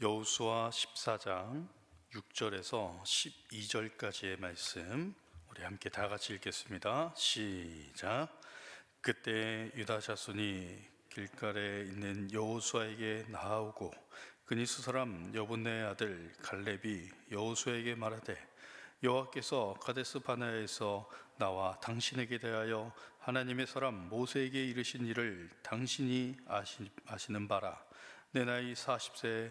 여호수아 14장 6절에서 12절까지의 말씀 우리 함께 다 같이 읽겠습니다. 시작. 그때 유다 자손이 길갈에 있는 여호수아에게 나아오고 그니스 사람 여분네 아들 갈렙이 여호수아에게 말하되 여호와께서 가데스 바나에서 나와 당신에게 대하여 하나님의 사람 모세에게 이르신 일을 당신이 아시, 아시는 바라 내 나이 40세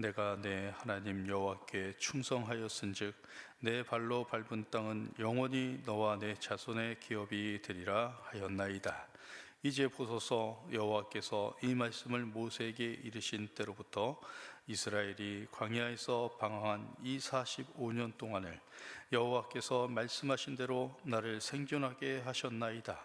내가 내 하나님 여호와께 충성하였은즉 내 발로 밟은 땅은 영원히 너와 내 자손의 기업이 되리라 하였나이다. 이제 보소서 여호와께서 이 말씀을 모세에게 이르신 때로부터 이스라엘이 광야에서 방황한 이 45년 동안을 여호와께서 말씀하신 대로 나를 생존하게 하셨나이다.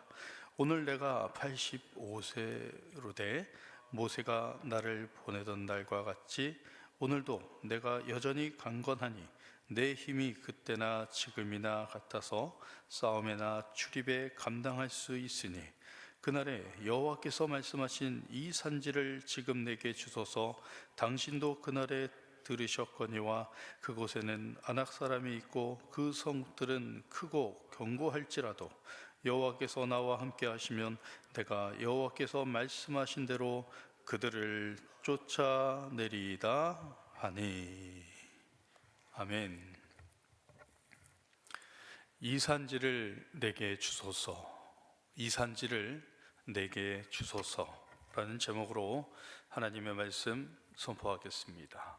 오늘 내가 85세로 돼 모세가 나를 보내던 날과 같이 오늘도 내가 여전히 강건하니 내 힘이 그때나 지금이나 같아서 싸움에나 출입에 감당할 수 있으니 그날에 여호와께서 말씀하신 이 산지를 지금 내게 주소서. 당신도 그날에 들으셨거니와 그곳에는 아낙 사람이 있고 그 성들은 크고 견고할지라도 여호와께서 나와 함께 하시면 내가 여호와께서 말씀하신 대로 그들을 쫓아내리이다 하니 아멘. 이 산지를 내게 주소서. 이 산지를 내게 주소서 라는 제목으로 하나님의 말씀 선포하겠습니다.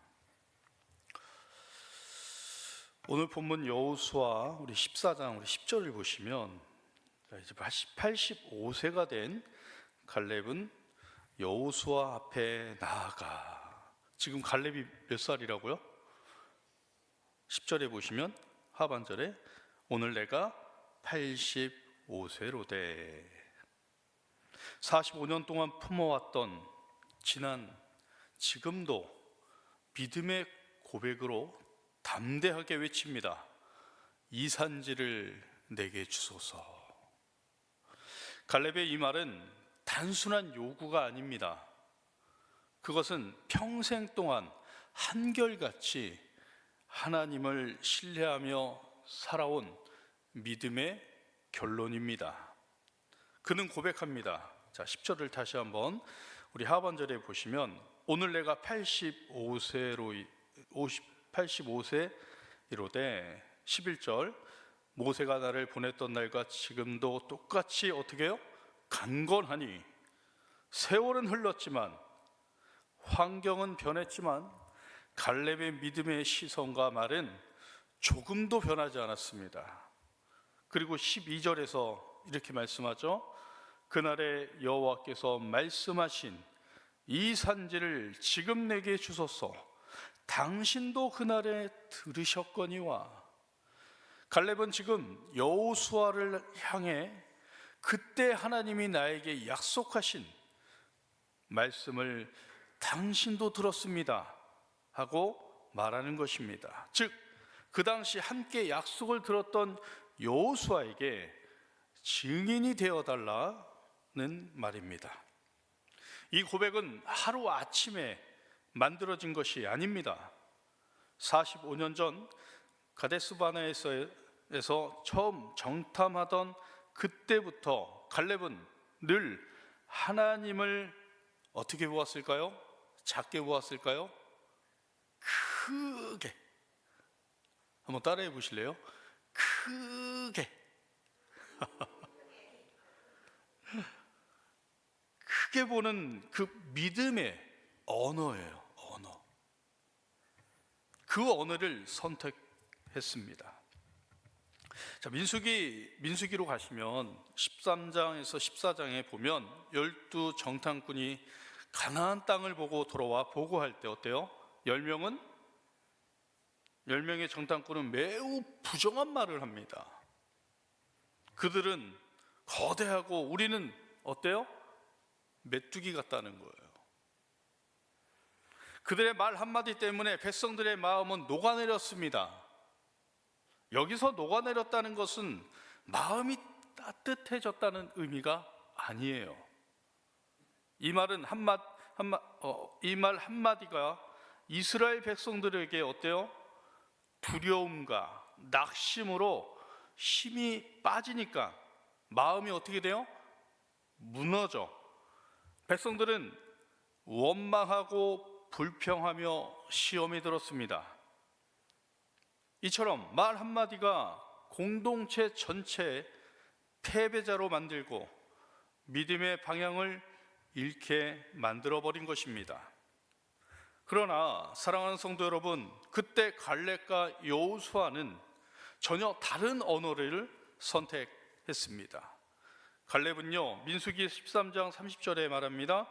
오늘 본문 여호수아 우리 14장 우리 10절을 보시면 자, 이제 85세가 된 갈렙은 여호수아 앞에 나아가 지금 갈렙이 몇 살이라고요? 10절에 보시면 하반절에 오늘 내가 85세로 돼 45년 동안 품어왔던 지난 지금도 믿음의 고백으로 담대하게 외칩니다. 이 산지를 내게 주소서. 갈렙의 이 말은 단순한 요구가 아닙니다. 그것은 평생 동안 한결같이 하나님을 신뢰하며 살아온 믿음의 결론입니다. 그는 고백합니다. 자, 10절을 다시 한번 우리 하반절에 보시면 오늘 내가 85세로 50 85세이로되 11절 모세가 나를 보냈던 날과 지금도 똑같이 어떻게 해요? 강건하니 세월은 흘렀지만 환경은 변했지만 갈렙의 믿음의 시선과 말은 조금도 변하지 않았습니다. 그리고 12절에서 이렇게 말씀하죠. 그날에 여호와께서 말씀하신 이 산지를 지금 내게 주소서. 당신도 그날에 들으셨거니와 갈렙은 지금 여호수아를 향해 그때 하나님이 나에게 약속하신 말씀을 당신도 들었습니다 하고 말하는 것입니다. 즉 그 당시 함께 약속을 들었던 여호수아에게 증인이 되어 달라는 말입니다. 이 고백은 하루 아침에 만들어진 것이 아닙니다. 45년 전 가데스 바나에서 처음 정탐하던 그때부터 갈렙은 늘 하나님을 어떻게 보았을까요? 작게 보았을까요? 크게 한번 따라해 보실래요? 크게 크게 보는 그 믿음의 언어예요. 언어. 그 언어를 선택했습니다. 자, 민수기 민수기로 가시면 13장에서 14장에 보면 열두 정탐꾼이 가나안 땅을 보고 돌아와 보고할 때 어때요? 10명은 10명의 정탐꾼은 매우 부정한 말을 합니다. 그들은 거대하고 우리는 어때요? 메뚜기 같다는 거예요. 그들의 말 한마디 때문에 백성들의 마음은 녹아내렸습니다. 여기서 녹아내렸다는 것은 마음이 따뜻해졌다는 의미가 아니에요. 이 말은 한마 한마 어, 이말 한마디가 이스라엘 백성들에게 어때요? 두려움과 낙심으로 힘이 빠지니까 마음이 어떻게 돼요? 무너져. 백성들은 원망하고 불평하며 시험에 들었습니다. 이처럼 말 한마디가 공동체 전체 패배자로 만들고 믿음의 방향을 잃게 만들어 버린 것입니다. 그러나 사랑하는 성도 여러분, 그때 갈렙과 여호수아는 전혀 다른 언어를 선택했습니다. 갈렙은요, 민수기 13장 30절에 말합니다.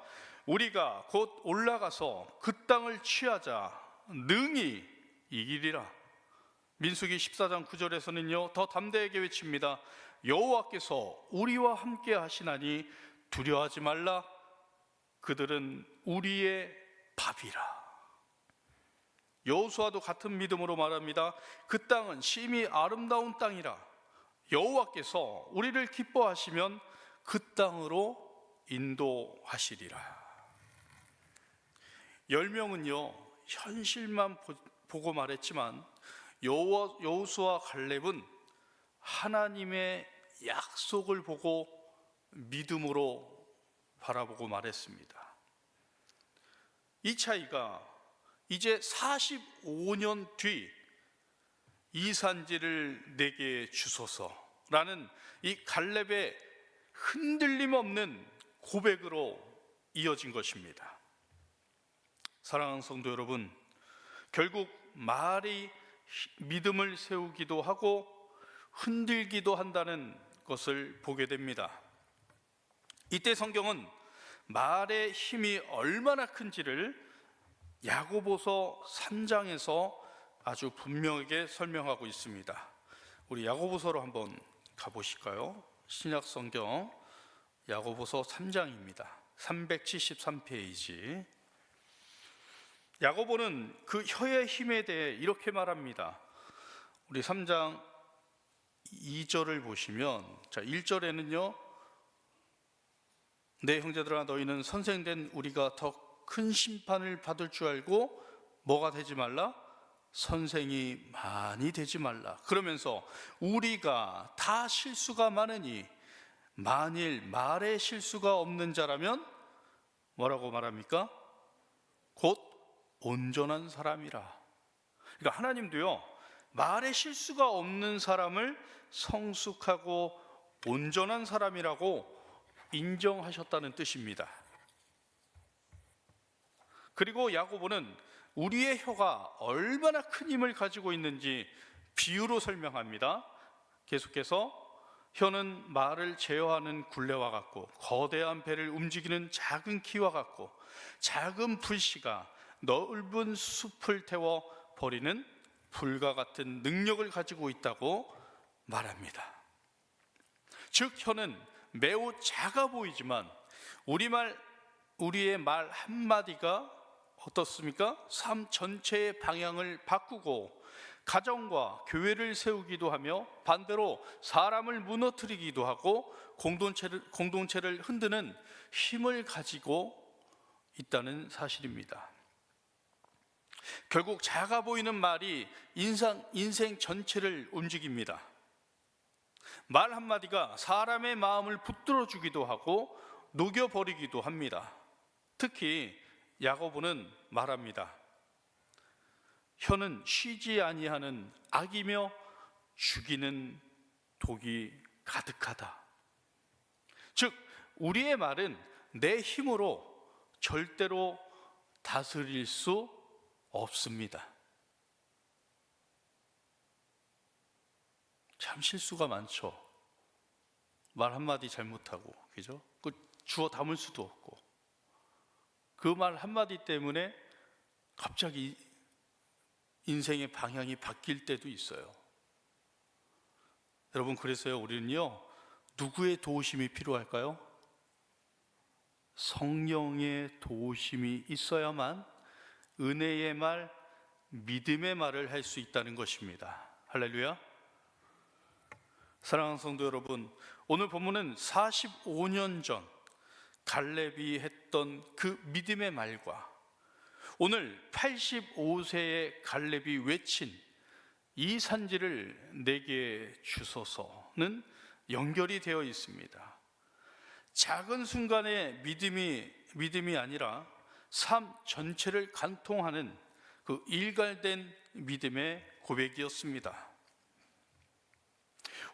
우리가 곧 올라가서 그 땅을 취하자 능히 이기리라. 민수기 14장 9절에서는요, 더 담대하게 외칩니다. 여호와께서 우리와 함께 하시나니 두려워하지 말라. 그들은 우리의 밥이라. 여호수아도 같은 믿음으로 말합니다. 그 땅은 심히 아름다운 땅이라. 여호와께서 우리를 기뻐하시면 그 땅으로 인도하시리라. 열 명은요 현실만 보- 보고 말했지만 여호- 여호수아 갈렙은 하나님의 약속을 보고 믿음으로 바라보고 말했습니다. 이 차이가 이제 45년 뒤 이산지를 내게 주소서라는 이 갈렙의 흔들림 없는 고백으로 이어진 것입니다. 사랑하는 성도 여러분, 결국 말이 믿음을 세우기도 하고 흔들기도 한다는 것을 보게 됩니다. 이때 성경은 말의 힘이 얼마나 큰지를 야고보서 3장에서 아주 분명하게 설명하고 있습니다. 우리 야고보서로 한번 가보실까요? 신약 성경 야고보서 3장입니다. 373페이지. 야고보는 그 혀의 힘에 대해 이렇게 말합니다. 우리 3장 2절을 보시면 자, 1절에는요. 내 형제들아 너희는 선생된 우리가 더 큰 심판을 받을 줄 알고 뭐가 되지 말라? 선생이 많이 되지 말라. 그러면서 우리가 다 실수가 많으니 만일 말에 실수가 없는 자라면 뭐라고 말합니까? 곧 온전한 사람이라. 그러니까 하나님도요, 말에 실수가 없는 사람을 성숙하고 온전한 사람이라고 인정하셨다는 뜻입니다. 그리고 야고보는 우리의 혀가 얼마나 큰 힘을 가지고 있는지 비유로 설명합니다. 계속해서 혀는 말을 제어하는 굴레와 같고 거대한 배를 움직이는 작은 키와 같고 작은 불씨가 넓은 숲을 태워 버리는 불과 같은 능력을 가지고 있다고 말합니다. 즉 혀는 매우 작아 보이지만 우리말 우리의 말 한마디가 어떻습니까? 삶 전체의 방향을 바꾸고 가정과 교회를 세우기도 하며 반대로 사람을 무너뜨리기도 하고 공동체를, 공동체를 흔드는 힘을 가지고 있다는 사실입니다. 결국 작아 보이는 말이 인상, 인생 전체를 움직입니다. 말 한마디가 사람의 마음을 붙들어 주기도 하고 녹여버리기도 합니다. 특히 야고보는 말합니다. 혀는 쉬지 아니하는 악이며 죽이는 독이 가득하다. 즉 우리의 말은 내 힘으로 절대로 다스릴 수 없습니다. 참 실수가 많죠. 말 한마디 잘못하고, 그죠? 그 주워 담을 수도 없고. 그 말 한마디 때문에 갑자기 인생의 방향이 바뀔 때도 있어요. 여러분, 그래서요, 우리는요, 누구의 도우심이 필요할까요? 성령의 도우심이 있어야만 은혜의 말, 믿음의 말을 할 수 있다는 것입니다. 할렐루야. 사랑하는 성도 여러분, 오늘 본문은 45년 전 갈렙이 했던 그 믿음의 말과 오늘 85세의 갈렙이 외친 이 산지를 내게 주소서는 연결이 되어 있습니다. 작은 순간의 믿음이 믿음이 아니라 삶 전체를 관통하는 그 일갈된 믿음의 고백이었습니다.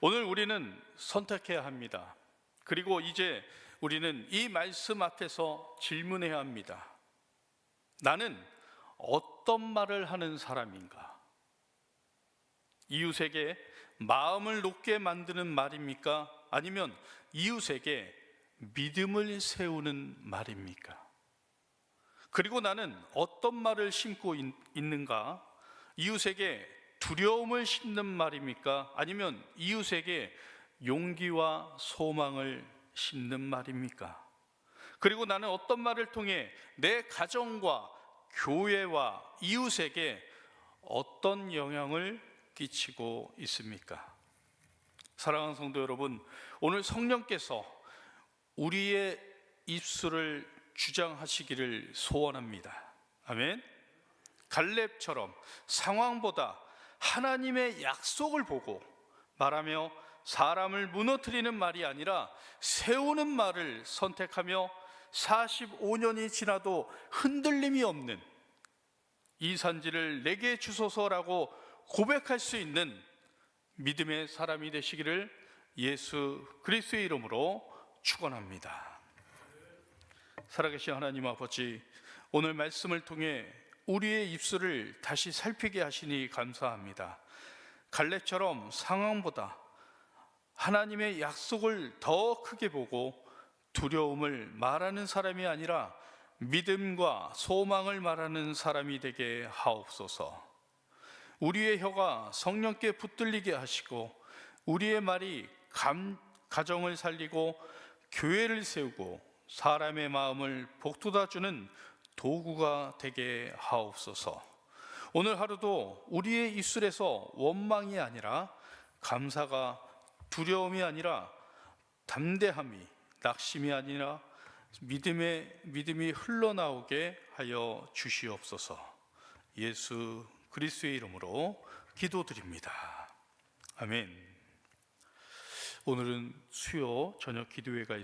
오늘 우리는 선택해야 합니다. 그리고 이제 우리는 이 말씀 앞에서 질문해야 합니다. 나는 어떤 말을 하는 사람인가? 이웃에게 마음을 높게 만드는 말입니까? 아니면 이웃에게 믿음을 세우는 말입니까? 그리고 나는 어떤 말을 심고 있, 있는가? 이웃에게 두려움을 심는 말입니까? 아니면 이웃에게 용기와 소망을 심는 말입니까? 그리고 나는 어떤 말을 통해 내 가정과 교회와 이웃에게 어떤 영향을 끼치고 있습니까? 사랑하는 성도 여러분, 오늘 성령께서 우리의 입술을 주장하시기를 소원합니다. 아멘. 갈렙처럼 상황보다 하나님의 약속을 보고 말하며 사람을 무너뜨리는 말이 아니라 세우는 말을 선택하며 45년이 지나도 흔들림이 없는 이 산지를 내게 주소서라고 고백할 수 있는 믿음의 사람이 되시기를 예수 그리스도의 이름으로 축원합니다. 살아계신 하나님 아버지, 오늘 말씀을 통해 우리의 입술을 다시 살피게 하시니 감사합니다. 갈렙처럼 상황보다 하나님의 약속을 더 크게 보고 두려움을 말하는 사람이 아니라 믿음과 소망을 말하는 사람이 되게 하옵소서. 우리의 혀가 성령께 붙들리게 하시고 우리의 말이 감, 가정을 살리고 교회를 세우고 사람의 마음을 복돋아 주는 도구가 되게 하옵소서. 오늘 하루도 우리의 입술에서 원망이 아니라 감사가 두려움이 아니라 담대함이 낙심이 아니라 믿음의 믿음이 흘러나오게 하여 주시옵소서. 예수 그리스도의 이름으로 기도드립니다. 아멘. 오늘은 수요 저녁 기도회가